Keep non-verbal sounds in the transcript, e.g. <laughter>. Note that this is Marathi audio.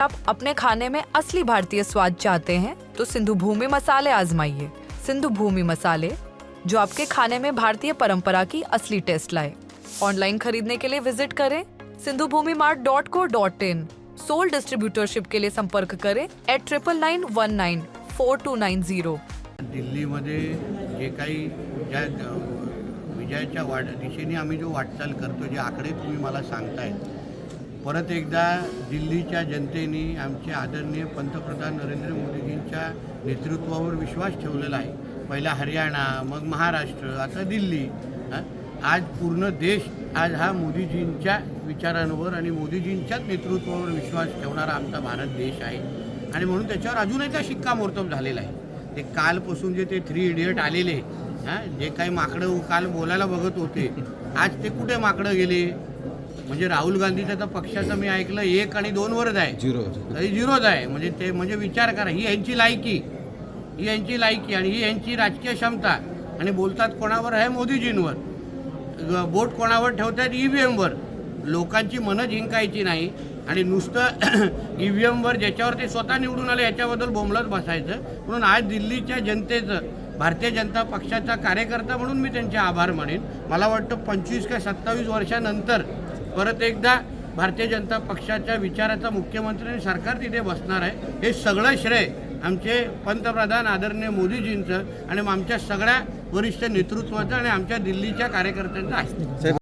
आप अपने खाने में असली भारतीय स्वाद चाहते हैं तो सिंधु भूमि मसाले आजमाइए। सिंधु भूमि मसाले, जो आपके खाने में भारतीय परंपरा की असली टेस्ट लाए। ऑनलाइन खरीदने के लिए विज़िट करें Sindhu Bhoomi mart dot co dot in. Sole distributorship के लिए संपर्क करें at triple nine one nine four two nine zero दिल्लीमध्ये जे काही ज्या विजयाच्या दिशेने आम्ही जो वाटचाल करतो जे आकडे तुम्ही मला सांगतायत परत एकदा दिल्लीच्या जनतेने आमचे आदरणीय पंतप्रधान नरेंद्र मोदीजींच्या नेतृत्वावर विश्वास ठेवलेला आहे. पहिला हरियाणा मग महाराष्ट्र आता दिल्ली. आज पूर्ण देश आज हा मोदीजींच्या विचारांवर आणि मोदीजींच्याच नेतृत्वावर विश्वास ठेवणारा आमचा भारत देश आहे. आणि म्हणून त्याच्यावर अजूनही त्या शिक्कामोर्तब झालेला आहे. ते कालपासून जे ते थ्री इडियट आलेले हां? जे काही माकडं काल बोलायला बघत होते आज ते कुठे माकडं गेले? म्हणजे राहुल गांधीच्या तर पक्षाचं मी ऐकलं एक आणि दोनवरच आहे. झिरो. तरी झिरोच आहे. म्हणजे ते म्हणजे विचार करा ही यांची लायकी. ही यांची लायकी आणि ही यांची राजकीय क्षमता. आणि बोलतात कोणावर आहे मोदीजींवर? बोट कोणावर ठेवतात ई व्ही एमवर लोकांची मनं जिंकायची नाही. आणि नुसतं <clears throat> ई व्ही एमवर ज्याच्यावर ते स्वतः निवडून आले याच्याबद्दल बोंबलत बसायचं. म्हणून आज दिल्लीच्या जनतेचं भारतीय जनता पक्षाचा कार्यकर्ता म्हणून मी त्यांचे आभार मानेन. मला वाटतं पंचवीस का सत्तावीस वर्षानंतर परत एकदा भारतीय जनता पक्षाच्या विचाराचा मुख्यमंत्री आणि सरकार तिथे बसणार आहे. हे सगळं श्रेय आमचे पंतप्रधान आदरणीय मोदीजींचं आणि आमच्या सगळ्या वरिष्ठ नेतृत्वाचं आणि आमच्या दिल्लीच्या कार्यकर्त्यांचं आहे.